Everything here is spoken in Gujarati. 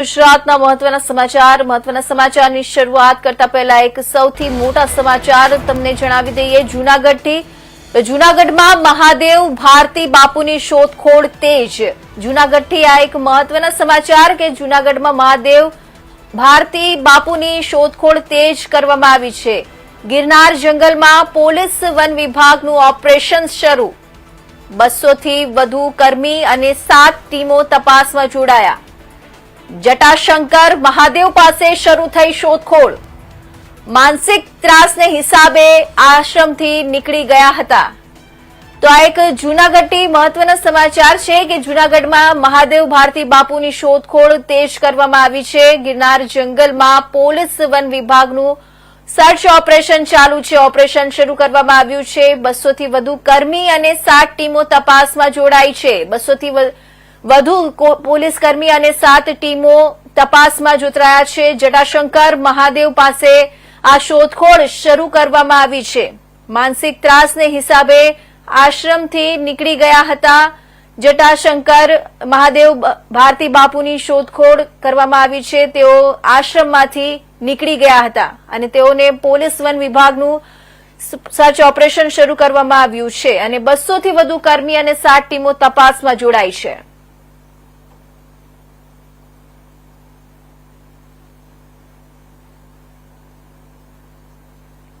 ગુજરાતના મહત્વના સમાચાર, મહત્વના સમાચારની શરૂઆત કરતા પહેલા એક સૌથી મોટા સમાચાર તમને જણાવી દઈએ. જૂનાગઢથી જૂનાગઢમાં મહાદેવ ભારતી બાપુની શોધખોળ તેજ. જૂનાગઢથી આ એક મહત્વના સમાચાર કે જૂનાગઢમાં મહાદેવ ભારતી બાપુની શોધખોળ તેજ કરવામાં આવી છે. ગિરનાર જંગલમાં પોલીસ વન વિભાગનું ઓપરેશન શરૂ. બસોથી વધુ કર્મી અને સાત ટીમો તપાસમાં જોડાયા. જટાશંકર મહાદેવ પાસે શરૂ થઈ શોધખોળ. માનસિક ત્રાસને હિસાબે આશ્રમથી નીકળી ગયા હતા. તો આ એક જૂનાગઢથી મહત્વના સમાચાર છે કે જૂનાગઢમાં મહાદેવ ભારતી બાપુની શોધખોળ તેજ કરવામાં આવી છે. ગિરનાર જંગલમાં પોલીસ વન વિભાગનું સર્ચ ઓપરેશન ચાલુ છે. ઓપરેશન શરૂ કરવામાં આવ્યું છે. બસોથી વધુ કર્મી અને સાત ટીમો તપાસમાં જોડાઈ છે. બસોથી વધુ કો- પોલીસ કર્મી અને સાત ટીમો તપાસમાં જોતરાયા છે. જટાશંકર મહાદેવ પાસે આ શોધખોળ શરૂ કરવામાં આવી છે. માનસિક ત્રાસને હિસાબે આશ્રમથી નીકળી ગયા હતા જટાશંકર મહાદેવ ભારતી બાપુની શોધખોળ કરવામાં આવી છે. તેઓ આશ્રમમાંથી નીકળી ગયા હતા અને તેઓને પોલીસ વન વિભાગનું સર્ચ ઓપરેશન શરૂ કરવામાં આવ્યું છે અને બસોથી વધુ કર્મી અને સાત ટીમો તપાસમાં જોડાઈ છે.